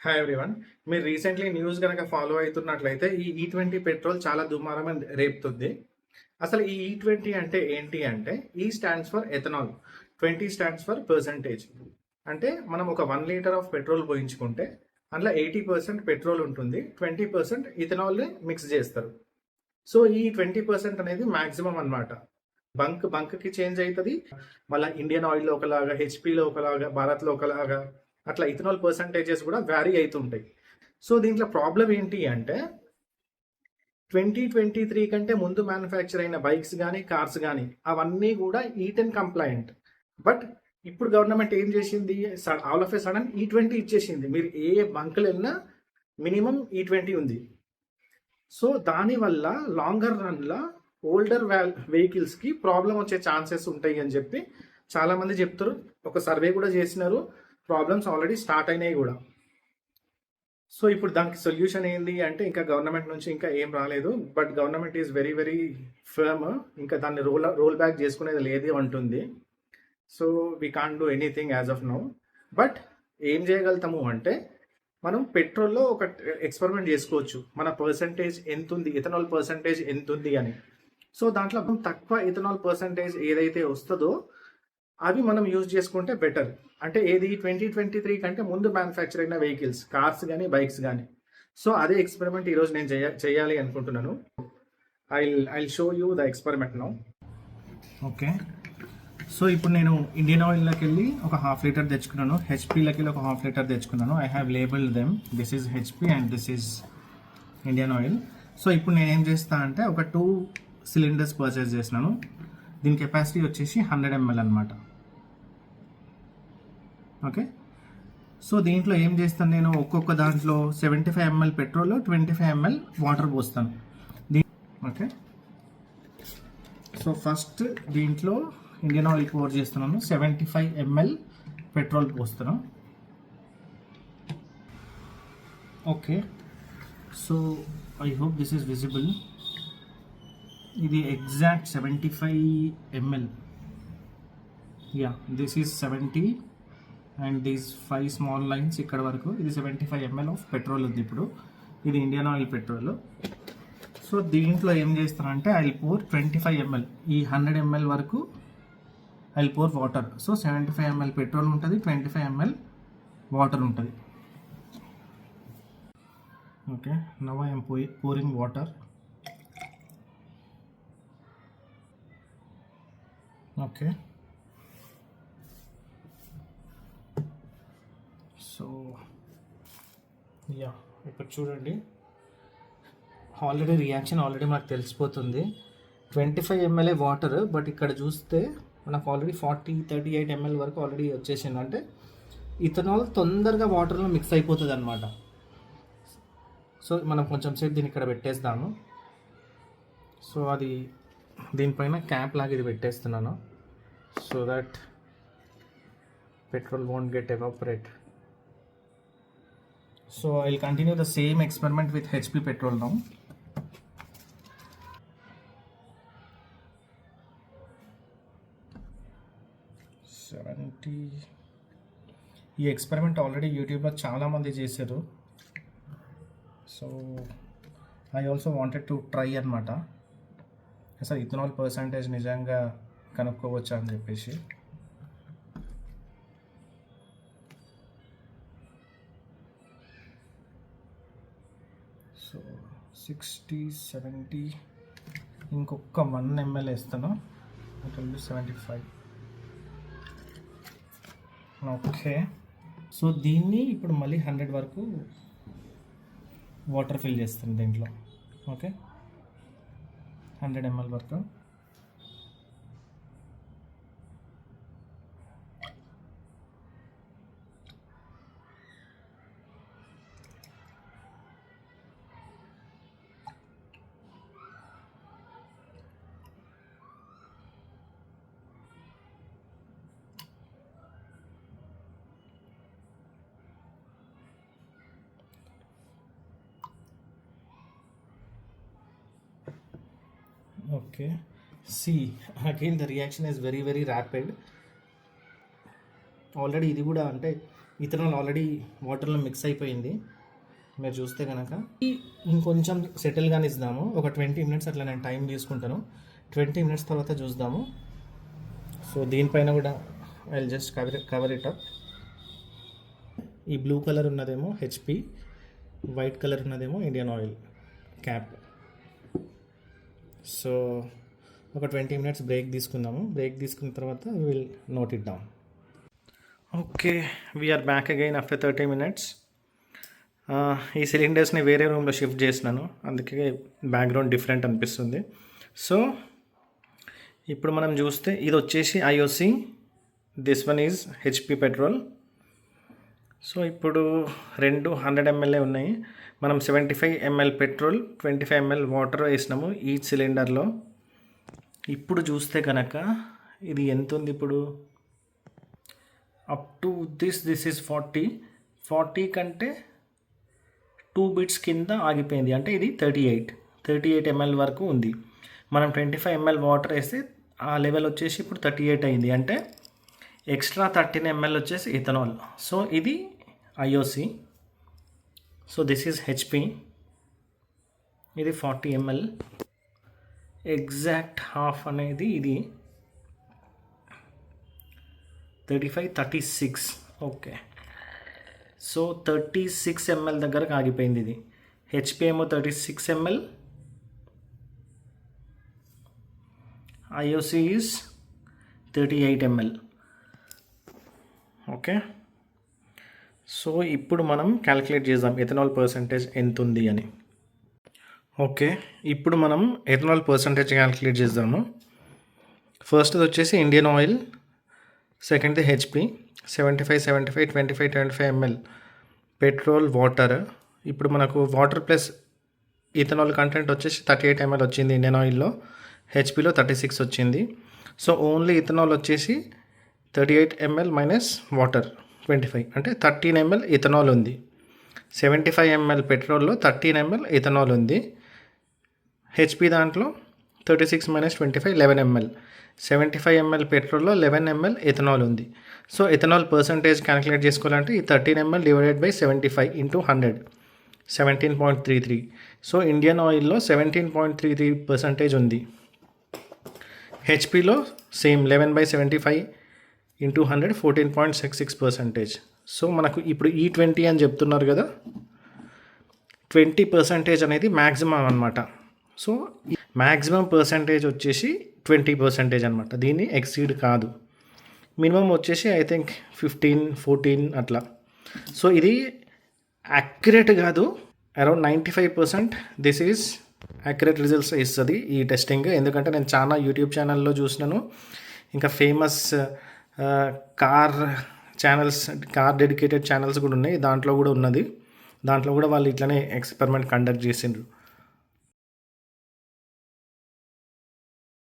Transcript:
Hi everyone మీరు recently news కనుక follow అవుతున్నట్లయితే ఈ e ఈ ట్వంటీ పెట్రోల్ చాలా దుమారం రేపుతుంది. అసలు ఈ e ఈ ట్వంటీ అంటే ఏంటి అంటే ఈ stands for ethanol twenty stands for percentage అంటే మనం ఒక వన్ లీటర్ ఆఫ్ పెట్రోల్ పోయించుకుంటే అందులో ఎయిటీ పర్సెంట్ పెట్రోల్ ఉంటుంది ట్వంటీ పర్సెంట్ ఇథనాల్ని మిక్స్ చేస్తారు. సో ఈ ట్వంటీ పర్సెంట్ అనేది మ్యాక్సిమం అన్నమాట. బంక్ బంక్కి చేంజ్ అవుతుంది మళ్ళీ ఇండియన్ ఆయిల్లో ఒకలాగా హెచ్పిలో ఒకలాగా భారత్లో ఒకలాగా అట్లా ఇథనాల్ పర్సంటేజెస్ కూడా వ్యారీ అవుతుంటాయి సో దీంట్లో ప్రాబ్లం ఏంటి అంటే ట్వంటీ ట్వంటీ త్రీ కంటే ముందు మ్యానుఫ్యాక్చర్ అయిన బైక్స్ కానీ కార్స్ కానీ అవన్నీ కూడా ఈటెన్ కంప్లైంట్ బట్ ఇప్పుడు గవర్నమెంట్ ఏం చేసింది? All of a sudden E twenty ఇచ్చేసింది. మీరు ఏ బంకులు వెళ్ళినా మినిమం e ఈ ట్వంటీ ఉంది. సో దానివల్ల లాంగర్ రన్లో ఓల్డర్ వెహికల్స్కి ప్రాబ్లం వచ్చే ఛాన్సెస్ ఉంటాయి అని చెప్పి చాలామంది చెప్తారు. ఒక సర్వే కూడా చేసినారు. ప్రాబ్లమ్స్ ఆల్రెడీ స్టార్ట్ అయినాయి కూడా. సో ఇప్పుడు దానికి సొల్యూషన్ ఏంటి అంటే ఇంకా గవర్నమెంట్ నుంచి ఇంకా ఏం రాలేదు. But government is very very firm ఇంకా దాన్ని రోల్ రోల్ బ్యాక్ చేసుకునేది లేదే అంటుంది. So we can do anything as of now but ఏం చేయగలుగుతాము అంటే మనం పెట్రోల్లో ఒక ఎక్స్పెరిమెంట్ చేసుకోవచ్చు. మన పర్సంటేజ్ ఎంత ఉంది? ఇథనాల్ పర్సంటేజ్ ఎంత ఉంది అని. సో దాంట్లో తక్కువ ఇథనాల్ పర్సంటేజ్ ఏదైతే వస్తుందో అవి మనం యూజ్ చేసుకుంటే బెటర్ అంటే ఏది? ట్వంటీ ట్వంటీ త్రీ కంటే ముందు మ్యానుఫ్యాక్చర్ అయిన వెహికల్స్ కార్స్ కానీ బైక్స్ కానీ సో అదే ఎక్స్పెరిమెంట్ ఈరోజు నేను చేయ చేయాలి అనుకుంటున్నాను. I I show you the experiment now okay so ఇప్పుడు నేను ఇండియన్ ఆయిల్లోకి వెళ్ళి ఒక హాఫ్ లీటర్ తెచ్చుకున్నాను. హెచ్పీలోకి వెళ్ళి ఒక హాఫ్ లీటర్ తెచ్చుకున్నాను. I have labelled them this is HP and this is Indian Oil so ఇప్పుడు నేను ఏం చేస్తా అంటే ఒక టూ సిలిండర్స్ పర్చేస్ చేసినాను. దీని కెపాసిటీ వచ్చేసి హండ్రెడ్ ఎంఎల్ అనమాట ఓకే? సో దీంట్లో ఏం చేస్తాను నేను? ఒక్కొక్క దాంట్లో seventy five ML petrol twenty five ML water పోస్తాను. దీ ఓకే? సో ఫస్ట్ దీంట్లో ఇండియన్ ఆయిల్ పోర్ చేస్తున్నాను. సెవెంటీ ఫైవ్ ఎంఎల్ పెట్రోల్ పోస్తున్నాను okay? So I hope this is visible ఇది exact seventy five ML ya this is seventy and these five small lines ఇక్కడ వరకు ఇది seventy five ML of petrol ఉంది ఇప్పుడు. ఇది Indian oil petrol so దీంట్లో ఏం చేస్తానంటే I pour twenty five ml ఈ హండ్రెడ్ ఎంఎల్ వరకు I pour water so seventy five ml petrol ఉంటుంది ట్వంటీ ఫైవ్ ఎంఎల్ వాటర్ ఉంటుంది okay now I'm pouring water okay yeah ఇప్పుడు చూడండి. ఆల్రెడీ రియాక్షన్ ఆల్రెడీ మనకు తెలిసిపోతుంది. Twenty five MLA water but ఇక్కడ చూస్తే మనకు already forty thirty eight ml వరకు ఆల్రెడీ వచ్చేసింది. అంటే ఇథనాల్ తొందరగా వాటర్లో మిక్స్ అయిపోతుంది అనమాట సో మనం కొంచెం సేపు దీన్ని ఇక్కడ పెట్టేస్తాను. సో అది దీనిపైన క్యాప్ లాగా ఇది పెట్టేస్తున్నాను. So that petrol won't get evaporate so I'll continue continue same same experiment with HP petrol seventy ఈ ఎక్స్పెరిమెంట్ ఆల్రెడీ యూట్యూబ్లో చాలామంది చేశారు. So I also wanted to try అనమాట అసలు ఇథనాల్ పర్సంటేజ్ నిజంగా కనుక్కోవచ్చా అని చెప్పేసి. సో సిక్స్టీ సెవెంటీ ఇంకొక వన్ ఎంఎల్ వేస్తాను. Twenty seventy five okay so దీన్ని ఇప్పుడు మళ్ళీ హండ్రెడ్ వరకు వాటర్ ఫిల్ చేస్తాను దీంట్లో. ఓకే హండ్రెడ్ ఎంఎల్ వరకు. Okay see again the reaction is very very rapid. Already ఇది కూడా అంటే ఇథనాల్ ఆల్రెడీ వాటర్లో మిక్స్ అయిపోయింది. మీరు చూస్తే కనుక ఇంకొంచెం సెటిల్ కానీ ఇద్దాము ఒక ట్వంటీ మినిట్స్ అట్లా నేను టైం తీసుకుంటాను. ట్వంటీ మినిట్స్ తర్వాత చూద్దాము. సో దీనిపైన కూడా I just cover cover it up ఈ బ్లూ కలర్ ఉన్నదేమో హెచ్పి వైట్ కలర్ ఉన్నదేమో ఇండియన్ ఆయిల్ క్యాప్ సో ఒక ట్వంటీ మినిట్స్ బ్రేక్ తీసుకుందాము. బ్రేక్ తీసుకున్న తర్వాత will note it down okay we're back again after thirty minutes ఈ సిలిండర్స్ని వేరే రూమ్లో షిఫ్ట్ చేసినాను. అందుకే బ్యాక్గ్రౌండ్ డిఫరెంట్ అనిపిస్తుంది. సో ఇప్పుడు మనం చూస్తే ఇది వచ్చేసి IOC this one is HP petrol so ఇప్పుడు రెండు హండ్రెడ్ ఎంఎల్ఏ ఉన్నాయి. మనం seventy five ml petrol twenty five ml water వేసినాము ఈ సిలిండర్లో. ఇప్పుడు చూస్తే కనుక ఇది ఎంత ఉంది ఇప్పుడు? Up to this this is forty. Forty కంటే టూ బిట్స్ కింద ఆగిపోయింది. అంటే ఇది thirty eight. Thirty eight ml వరకు ఉంది. మనం ట్వంటీ ఫైవ్ ఎంఎల్ వాటర్ వేస్తే ఆ లెవెల్ వచ్చేసి ఇప్పుడు థర్టీ ఎయిట్ అయింది. అంటే ఎక్స్ట్రా థర్టీన్ ఎంఎల్ వచ్చేసి ఇథనాల్. సో ఇది IOC. So this is HP. ఇది ఫార్టీ ఎంఎల్. ఎగ్జాక్ట్ హాఫ్ అనేది ఇది. Thirty five thirty six. Okay. So thirty six ml దగ్గరకు ఆగిపోయింది ఇది. హెచ్పి ఏమో thirty six ml. IOC is thirty eight ml. Okay? So ఇప్పుడు మనం క్యాలిక్యులేట్ చేద్దాం ఎథనాల్ పర్సంటేజ్ ఎంత ఉంది అని. ఓకే? ఇప్పుడు మనం ఎథనాల్ పర్సంటేజ్ క్యాలిక్యులేట్ చేద్దాము. ఫస్ట్ది వచ్చేసి ఇండియన్ ఆయిల్ సెకండ్ది HP seventy five seventy five twenty five twenty five ml petrol water ఇప్పుడు మనకు వాటర్ ప్లస్ ఇథనాల్ కంటెంట్ వచ్చేసి థర్టీ ఎయిట్ ఎంఎల్ వచ్చింది ఇండియన్ ఆయిల్లో హెచ్పిలో థర్టీ సిక్స్ వచ్చింది. సో ఓన్లీ ఇథనాల్ వచ్చేసి thirty eight ml minus water twenty five అంటే thirteen ML ethanol ఉంది. సెవెంటీ ఫైవ్ ఎంఎల్ పెట్రోల్లో థర్టీన్ ఎంఎల్ ఇథనాల్ ఉంది. హెచ్పి దాంట్లో thirty six minus twenty five eleven ml seventy five ml పెట్రోల్లో eleven ML ethanol ఉంది. So ethanol percentage calculate చేసుకోవాలంటే ఈ thirteen ml divided by seventy five into hundred seventeen point three three so Indian ఆయిల్లో seventeen point three three percentage ఉంది. హెచ్పిలో same eleven by seventy five into hundred fourteen point six six percentage so మనకు ఇప్పుడు ఈ twenty అని చెప్తున్నారు కదా twenty percentage అనేది maximum అనమాట సో మ్యాక్సిమం పర్సెంటేజ్ వచ్చేసి ట్వంటీ పర్సెంటేజ్ అనమాట దీన్ని ఎక్సీడ్ కాదు. మినిమం వచ్చేసి ఐ థింక్ ఫిఫ్టీన్ ఫోర్టీన్ అట్లా. సో ఇది యాక్యురేట్ కాదు. Around ninety five percent this is accurate results ఇస్తుంది ఈ టెస్టింగ్ ఎందుకంటే నేను చాలా యూట్యూబ్ ఛానల్లో చూసినాను. ఇంకా famous car channels car dedicated channels కూడా ఉన్నాయి. దాంట్లో కూడా ఉన్నది. దాంట్లో కూడా వాళ్ళు ఇట్లనే ఎక్స్పెరిమెంట్ కండక్ట్ చేసిండ్రు.